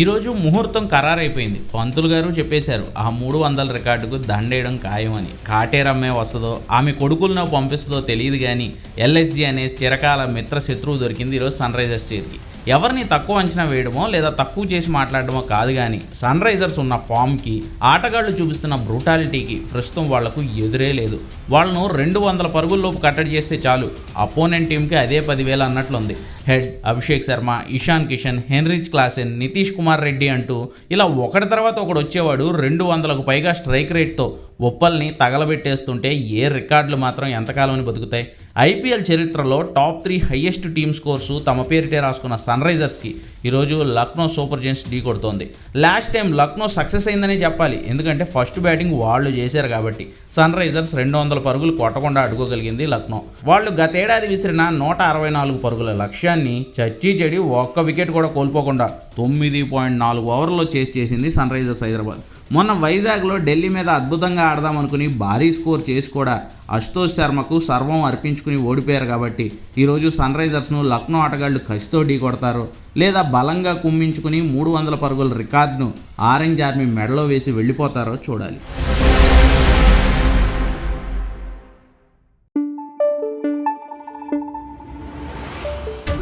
ఈరోజు ముహూర్తం ఖరారైపోయింది. పంతులు గారు చెప్పేశారు ఆ మూడు వందల రికార్డుకు దండేయడం ఖాయమని. కాటేరమ్మే వస్తుందో ఆమె కొడుకులను పంపిస్తుందో తెలియదు కానీ ఎల్ఎస్జి అనే చిరకాల మిత్ర శత్రువు దొరికింది ఈరోజు సన్ రైజర్స్ చేతికి. ఎవరిని తక్కువ అంచనా వేయడమో లేదా తక్కువ చేసి మాట్లాడడమో కాదు కానీ సన్ రైజర్స్ ఉన్న ఫామ్కి ఆటగాళ్ళు చూపిస్తున్న బ్రూటాలిటీకి ప్రస్తుతం వాళ్ళకు ఎదురే లేదు. వాళ్ళను రెండు వందల పరుగుల్లోపు కట్టడి చేస్తే చాలు. అపోనెంట్ టీంకి అదే పదివేలు అన్నట్లుంది. Head. Abhishek Sharma Ishan Kishan Heinrich Klaasen Nitish Kumar Reddy అంటూ ఇలా ఒకటి తర్వాత ఒకడు వచ్చేవాడు రెండు వందలకు పైగా స్ట్రైక్ రేట్తో ఒప్పల్ని తగలబెట్టేస్తుంటే ఏ రికార్డులు మాత్రం ఎంతకాలం అని బతుకుతాయి? ఐపీఎల్ చరిత్రలో top three highest team scores తమ పేరిటే రాసుకున్న సన్ రైజర్స్కి ఈరోజు లక్నో సూపర్ జెయింట్స్ ఢీ కొడుతోంది. లాస్ట్ టైం లక్నో సక్సెస్ అయిందనే చెప్పాలి. ఎందుకంటే ఫస్ట్ బ్యాటింగ్ వాళ్ళు చేశారు కాబట్టి సన్ రైజర్స్ రెండు వందల పరుగులు కొట్టకుండా అడుకోగలిగింది లక్నో. వాళ్ళు గతేడాది విసిరిన నూట అరవై నాలుగు పరుగుల లక్ష్యాన్ని చచ్చి చెడి ఒక్క వికెట్ కూడా కోల్పోకుండా తొమ్మిది పాయింట్ నాలుగు ఓవర్లో చేసి చేసింది సన్ రైజర్స్ హైదరాబాద్. మొన్న వైజాగ్లో ఢిల్లీ మీద అద్భుతంగా ఆడదామనుకుని భారీ స్కోర్ చేసి కూడా అశుతోష్ శర్మకు సర్వం అర్పించుకుని ఓడిపోయారు కాబట్టి ఈరోజు సన్ రైజర్స్ను లక్నో ఆటగాళ్ళు కసితో ఢీ కొడతారు. లేదా బలంగా కుమ్మించుకుని మూడు వందల పరుగుల రికార్డును ఆరెంజ్ ఆర్మీ మెడలో వేసి వెళ్ళిపోతారో చూడాలి.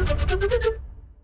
フフフフ。